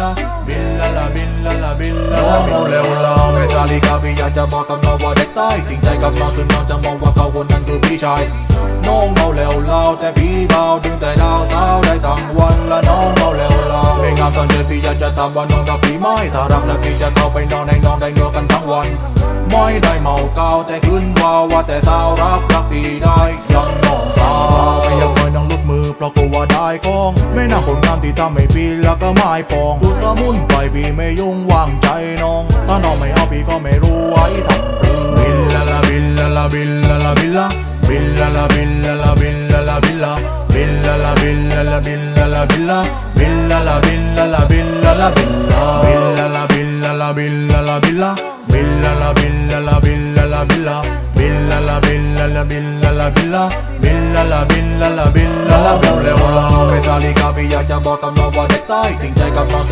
ลาบิลลาลาบิลลาลาบิลลาลาน้องเร็วเราไม่ซาลิกาพี่อยากจะบอกกับน้องว่าเด็กใต้จริงใจกับน้องคือน้องจะมองว่าเขาคนนั้นคือพี่ชายน้องเมาแล้วเล่าแต่พี่เบาดึงแต่ดาวสาวได้ทั้งวันละน้องเมาแล้วเล่าไม่งามตอนเดินพี่อยากจะตามว่าน้องรักพี่ไหมถ้ารักแล้วพี่จะเข้าไปนอนในน้องได้นัวกันทั้งวันไม่ได้เมาเกาแต่ขึ้นว่าว่าแต่สาวรักรักพี่ได้ยัง เพราะกลัวได้ของ ไม่น่าคนงามที่ทำให้พี่แล้วก็ไม่ปองดูสมุนไปพี่ไม่ยุ่งวางใจน้อง ถ้าน้องไม่เอาพี่ก็ไม่รู้ไว้ทำหรือบิลลาลาบิลลาลาบิลลาลาบิลลาบิลลาลาบิลลาลาบิลลาลาบิลลาบิลลาลาบิลลาลาบิลลาลาบิลลาบิลลาลาบิลลาลาบิลลาลาบิลลาบิลลาลาบิลลาลาบิลลาลาบิลลาบิลลาลาบิลลาลาบิลลาลาบิลลาบิลลาลาบิลลาลาบิลลาลาบิลลาบิ ลลาลาบิลลาลาบิลลาลาบิลลาเร็วเราไม่ซาลิกาพี่อยากจะบอกกับน้องว่าเด็กใต้จริงใจกับน้อง